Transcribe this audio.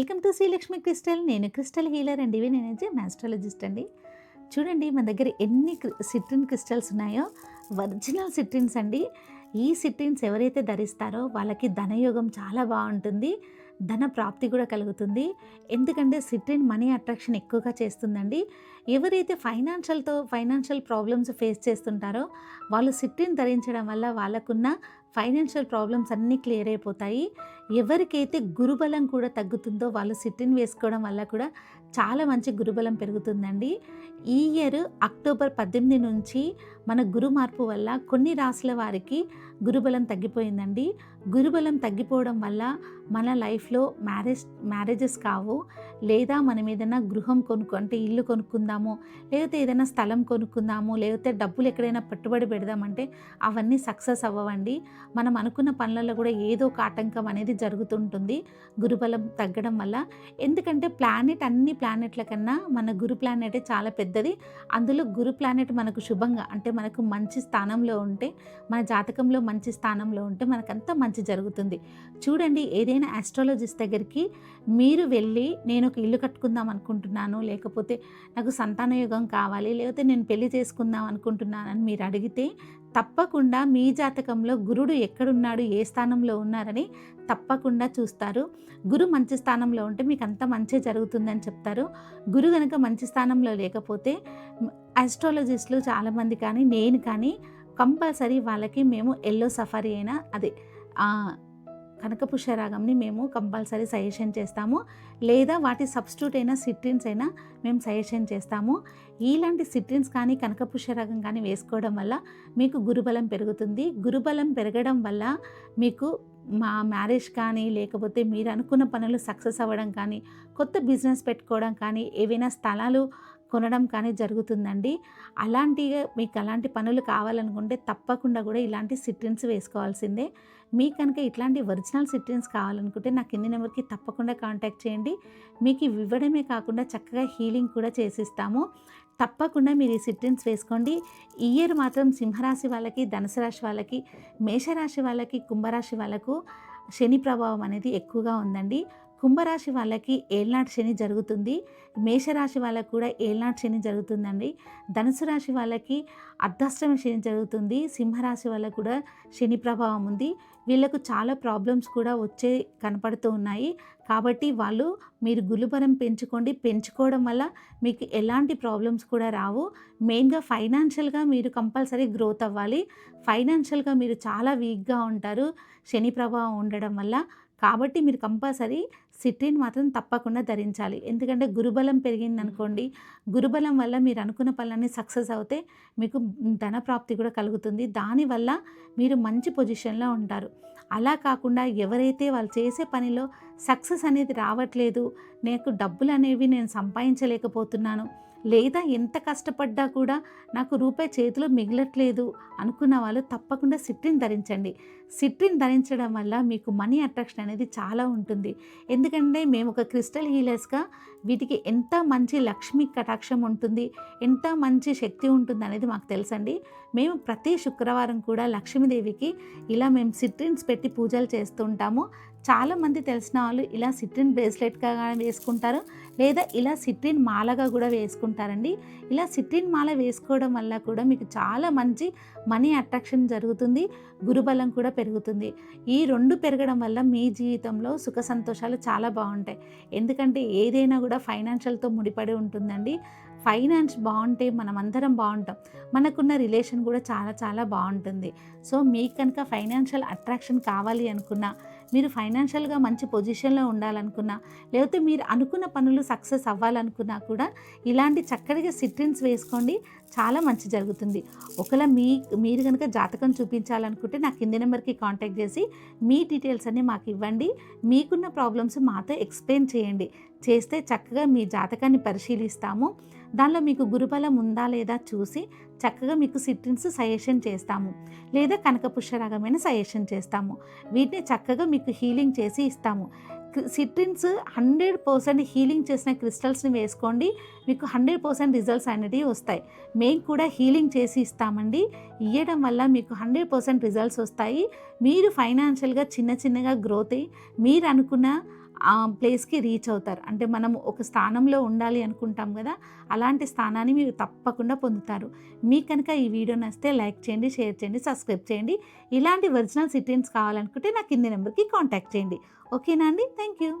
Welcome to Srilakshmi crystal. నేను crystal healer అండి నేనైతే మాస్ట్రాలజిస్ట్ అండి. చూడండి మన దగ్గర ఎన్ని సిట్రిన్ క్రిస్టల్స్ ఉన్నాయో. ఒరిజినల్ సిట్రిన్స్ అండి. ఈ సిట్రిన్స్ ఎవరైతే ధరిస్తారో వాళ్ళకి ధనయోగం చాలా బాగుంటుంది ధన ప్రాప్తి కూడా కలుగుతుంది. ఎందుకంటే సిట్రిన్ మనీ అట్రాక్షన్ ఎక్కువగా చేస్తుందండి. ఎవరైతే ఫైనాన్షియల్తో ఫైనాన్షియల్ ప్రాబ్లమ్స్ ఫేస్ చేస్తుంటారో వాళ్ళు సిట్రిన్ ధరించడం వల్ల వాళ్ళకున్న ఫైనాన్షియల్ ప్రాబ్లమ్స్ అన్నీ క్లియర్ అయిపోతాయి. ఎవరికైతే గురుబలం కూడా తగ్గుతుందో వాళ్ళు సిట్టిన్ వేసుకోవడం వల్ల కూడా చాలా మంచి గురుబలం పెరుగుతుందండి. ఈ ఇయర్ అక్టోబర్ పద్దెనిమిది నుంచి మన గురు మార్పు వల్ల కొన్ని రాసుల వారికి గురుబలం తగ్గిపోయిందండి. గురుబలం తగ్గిపోవడం వల్ల మన లైఫ్లో మ్యారేజ్ మ్యారేజెస్ కావు. లేదా మనం ఏదైనా గృహం కొనుక్కు అంటే ఇల్లు కొనుక్కుందాము లేకపోతే ఏదైనా స్థలం కొనుక్కుందాము లేకపోతే డబ్బులు ఎక్కడైనా పెట్టుబడి పెడదామంటే అవన్నీ సక్సెస్ అవ్వవండి. మనం అనుకున్న పనులలో కూడా ఏదో ఒక ఆటంకం అనేది జరుగుతుంటుంది గురుబలం తగ్గడం వల్ల. ఎందుకంటే ప్లానెట్ అన్ని ప్లానెట్ల కన్నా మన గురు ప్లానెట్ చాలా పెద్దది. అందులో గురు ప్లానెట్ మనకు శుభంగా అంటే మనకు మంచి స్థానంలో ఉంటే మన జాతకంలో మంచి స్థానంలో ఉంటే మనకంతా మంచి మంచి జరుగుతుంది. చూడండి ఏదైనా ఆస్ట్రాలజిస్ట్ దగ్గరికి మీరు వెళ్ళి నేను ఒక ఇల్లు కట్టుకుందాం అనుకుంటున్నాను లేకపోతే నాకు సంతాన యోగం కావాలి లేకపోతే నేను పెళ్ళి చేసుకుందాం అనుకుంటున్నానని మీరు అడిగితే తప్పకుండా మీ జాతకంలో గురుడు ఎక్కడున్నాడు ఏ స్థానంలో ఉన్నారని తప్పకుండా చూస్తారు. గురు మంచి స్థానంలో ఉంటే మీకు అంత మంచి జరుగుతుందని చెప్తారు. గురు కనుక మంచి స్థానంలో లేకపోతే ఆస్ట్రాలజిస్టులు చాలామంది కానీ నేను కానీ కంపల్సరీ వాళ్ళకి మేము ఎల్లో సఫారీ అయినా అదే కనకపుష్యరాగంని మేము కంపల్సరీ సజెషన్ చేస్తాము. లేదా వాటి సబ్స్టిట్యూట్ అయినా సిట్రిన్స్ అయినా మేము సజెషన్ చేస్తాము. ఇలాంటి సిట్రిన్స్ కానీ కనకపుష్యరాగం కానీ వేసుకోవడం వల్ల మీకు గురుబలం పెరుగుతుంది. గురుబలం పెరగడం వల్ల మీకు మా మ్యారేజ్ కానీ లేకపోతే మీరు అనుకున్న పనులు సక్సెస్ అవ్వడం కానీ కొత్త బిజినెస్ పెట్టుకోవడం కానీ ఏవైనా స్థలాలు కొనడం కానీ జరుగుతుందండి. అలాంటి మీకు అలాంటి పనులు కావాలనుకుంటే తప్పకుండా కూడా ఇలాంటి సిట్రిన్స్ వేసుకోవాల్సిందే. మీకు కనుక ఇట్లాంటి ఒరిజినల్ సిట్రిన్స్ కావాలనుకుంటే నా కింది నెంబర్కి తప్పకుండా కాంటాక్ట్ చేయండి. మీకు ఇవ్వడమే కాకుండా చక్కగా హీలింగ్ కూడా చేసిస్తాము. తప్పకుండా మీరు ఈ సిట్రిన్స్ వేసుకోండి. ఈ ఇయర్ మాత్రం సింహరాశి వాళ్ళకి ధనుసు రాశి వాళ్ళకి మేషరాశి వాళ్ళకి కుంభరాశి వాళ్ళకు శని ప్రభావం అనేది ఎక్కువగా ఉందండి. కుంభరాశి వాళ్ళకి ఏళ్నాటి శని జరుగుతుంది. మేషరాశి వాళ్ళకి కూడా ఏళ్ళనాటి శని జరుగుతుందండి. ధనుసు రాశి వాళ్ళకి అర్ధాష్టమ శని జరుగుతుంది. సింహరాశి వాళ్ళకు కూడా శని ప్రభావం ఉంది. వీళ్ళకు చాలా ప్రాబ్లమ్స్ కూడా వచ్చే కనపడుతూ ఉన్నాయి. కాబట్టి వాళ్ళు మీరు గులుబరం పెంచుకోండి. పెంచుకోవడం వల్ల మీకు ఎలాంటి ప్రాబ్లమ్స్ కూడా రావు. మెయిన్గా ఫైనాన్షియల్గా మీరు కంపల్సరీ గ్రోత్ అవ్వాలి. ఫైనాన్షియల్గా మీరు చాలా వీక్గా ఉంటారు. శని ప్రభావం ఉండడం వల్ల కాబట్టి మీరు కంపల్సరీ సిట్రిన్ మాత్రం తప్పకుండా ధరించాలి. ఎందుకంటే గురుబలం పెరిగింది అనుకోండి గురుబలం వల్ల మీరు అనుకున్న పనులన్నీ సక్సెస్ అవుతే మీకు ధన ప్రాప్తి కూడా కలుగుతుంది. దానివల్ల మీరు మంచి పొజిషన్లో ఉంటారు. అలా కాకుండా ఎవరైతే వాళ్ళు చేసే పనిలో సక్సెస్ అనేది రావట్లేదు నాకు డబ్బులు అనేవి నేను సంపాదించలేకపోతున్నాను లేదా ఎంత కష్టపడ్డా కూడా నాకు రూపాయి చేతిలో మిగలట్లేదు అనుకున్న వాళ్ళు తప్పకుండా సిట్రిన్ ధరించండి. సిట్రిన్ ధరించడం వల్ల మీకు మనీ అట్రాక్షన్ అనేది చాలా ఉంటుంది. ఎందుకంటే మేము ఒక క్రిస్టల్ హీలర్స్గా వీటికి ఎంత మంచి లక్ష్మి కటాక్షం ఉంటుంది ఎంత మంచి శక్తి ఉంటుంది అనేది మాకు తెలుసండి. మేము ప్రతి శుక్రవారం కూడా లక్ష్మీదేవికి ఇలా మేము సిట్రిన్స్ పెట్టి పూజలు చేస్తుంటాము. చాలామంది తెలిసిన వాళ్ళు ఇలా సిట్రిన్ బ్రేస్లెట్గా వేసుకుంటారు లేదా ఇలా సిట్రిన్ మాలగా కూడా వేసుకుంటారండి. ఇలా సిట్రిన్ మాల వేసుకోవడం వల్ల కూడా మీకు చాలా మంచి మనీ అట్రాక్షన్ జరుగుతుంది గురుబలం కూడా పెరుగుతుంది. ఈ రెండు పెరగడం వల్ల మీ జీవితంలో సుఖ సంతోషాలు చాలా బాగుంటాయి. ఎందుకంటే ఏదైనా కూడా ఫైనాన్షియల్తో ముడిపడి ఉంటుందండి. ఫైనాన్స్ బాగుంటే మనం అందరం బాగుంటాం. మనకున్న రిలేషన్ కూడా చాలా చాలా బాగుంటుంది. సో మీకు కనుక ఫైనాన్షియల్ అట్రాక్షన్ కావాలి అనుకున్నా మీరు ఫైనాన్షియల్గా మంచి పొజిషన్లో ఉండాలనుకున్నా లేకపోతే మీరు అనుకున్న పనులు సక్సెస్ అవ్వాలనుకున్నా కూడా ఇలాంటి చక్కటిగా సిట్రిన్స్ వేసుకోండి. చాలా మంచి జరుగుతుంది. ఒకవేళ మీ మీరు కనుక జాతకం చూపించాలనుకుంటే నా కింది నెంబర్కి కాంటాక్ట్ చేసి మీ డీటెయిల్స్ అన్నీ మాకు ఇవ్వండి. మీకున్న ప్రాబ్లమ్స్ మాతో ఎక్స్ప్లెయిన్ చేయండి. చేస్తే చక్కగా మీ జాతకాన్ని పరిశీలిస్తాము. దానిలో మీకు గురుబలం ఉందా లేదా చూసి చక్కగా మీకు సిట్రిన్స్ సజెషన్ చేస్తాము. లేదా కనకపుష్యరాగమైన సజెషన్ చేస్తాము. వీటిని చక్కగా మీకు హీలింగ్ చేసి ఇస్తాము. సిట్రిన్స్ హండ్రెడ్ పర్సెంట్ హీలింగ్ చేసిన క్రిస్టల్స్ని వేసుకోండి. మీకు హండ్రెడ్ పర్సెంట్ రిజల్ట్స్ అనేటివి వస్తాయి. మేము కూడా హీలింగ్ చేసి ఇస్తామండి. ఇవ్వడం వల్ల మీకు హండ్రెడ్ పర్సెంట్ రిజల్ట్స్ వస్తాయి. మీరు ఫైనాన్షియల్గా చిన్న చిన్నగా గ్రోత్ అయ్యి మీరు అనుకున్న ఆ ప్లేస్కి రీచ్ అవుతారు. అంటే మనం ఒక స్థానంలో ఉండాలి అనుకుంటాం కదా అలాంటి స్థానాన్ని మీరు తప్పకుండా పొందుతారు. మీకు కనుక ఈ వీడియో నచ్చితే లైక్ చేయండి షేర్ చేయండి సబ్స్క్రైబ్ చేయండి. ఇలాంటి ఒరిజినల్ సిటీన్స్ కావాలనుకుంటే నా కింది నెంబర్కి కాంటాక్ట్ చేయండి. ఓకేనా అండి? Thank you